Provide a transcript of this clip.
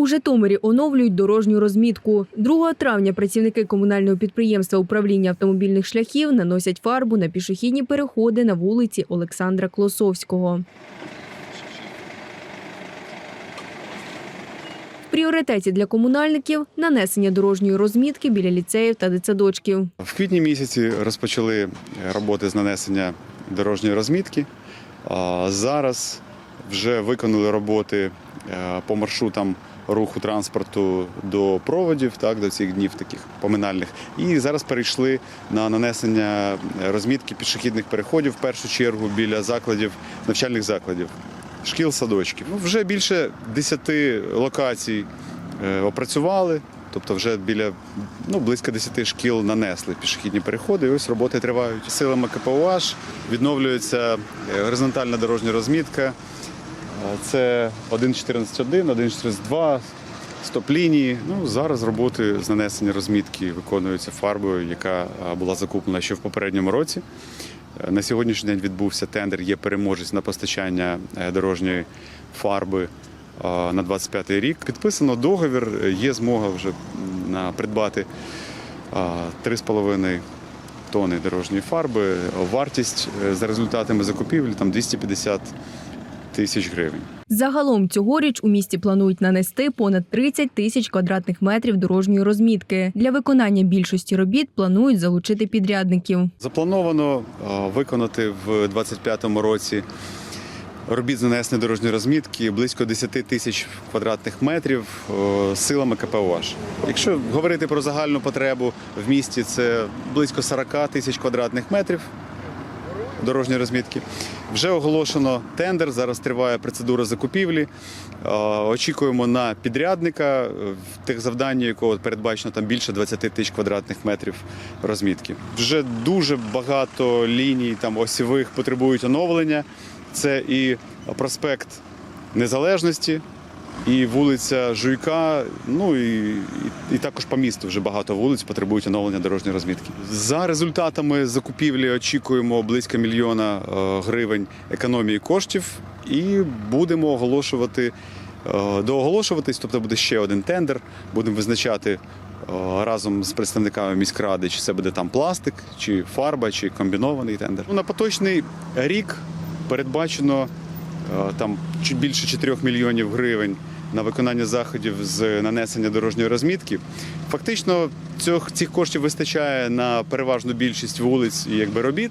У Житомирі оновлюють дорожню розмітку. 2 травня працівники комунального підприємства управління автомобільних шляхів наносять фарбу на пішохідні переходи на вулиці Олександра Клосовського. Пріоритеті для комунальників нанесення дорожньої розмітки біля ліцеїв та дитсадочків. В квітні місяці розпочали роботи з нанесення дорожньої розмітки. Зараз вже виконали роботи е, по маршрутам руху транспорту до проводів, так, до цих днів таких поминальних. І зараз перейшли на нанесення розмітки пішохідних переходів в першу чергу біля закладів, навчальних закладів, шкіл, садочків. Ну, вже більше 10 локацій е, опрацювали. Тобто вже біля ну, близько 10 шкіл нанесли пішохідні переходи. І ось роботи тривають. Силами КПОАЖ відновлюється е, горизонтальна дорожня розмітка. Е, Це 1.14.1, 1.14.2, стоп-лінії. Ну, зараз роботи з нанесення розмітки виконуються фарбою, яка е, була закуплена ще в попередньому році. Е, На сьогоднішній день відбувся тендер, є переможець на постачання дорожньої фарби на 25 рік. Підписано договір, є змога вже придбати е, 3,5 тонни дорожньої фарби. Вартість за результатами закупівлі там 250 тисяч гривень. Загалом цьогоріч у місті планують нанести понад 30 тисяч квадратних метрів дорожньої розмітки. Для виконання більшості робіт планують залучити підрядників. Заплановано е, виконати в 2025 році робіт з нанесення дорожньої розмітки близько 10 тисяч квадратних метрів е, силами КПОАЖ. Якщо говорити про загальну потребу в місті, це близько 40 тисяч квадратних метрів дорожньої розмітки. Вже оголошено тендер. Зараз триває процедура закупівлі. Е, Очікуємо на підрядника, е, в тих завдання, якого передбачено там більше 20 тисяч квадратних метрів розмітки. Вже дуже багато ліній там осівих потребують оновлення. Це і проспект Незалежності, і вулиця Жуйка. Ну і, і, також по місту вже багато вулиць потребують оновлення дорожньої розмітки. За результатами закупівлі очікуємо близько мільйона е, гривень економії коштів, і будемо оголошувати. е, Дооголошуватись, тобто буде ще один тендер. Будемо визначати е, разом з представниками міськради, чи це буде там пластик, чи фарба, чи комбінований тендер. Ну, на поточний рік передбачено там чуть більше 4 мільйонів гривень на виконання заходів з нанесення дорожньої розмітки. Фактично цих коштів вистачає на переважну більшість вулиць і якби робіт.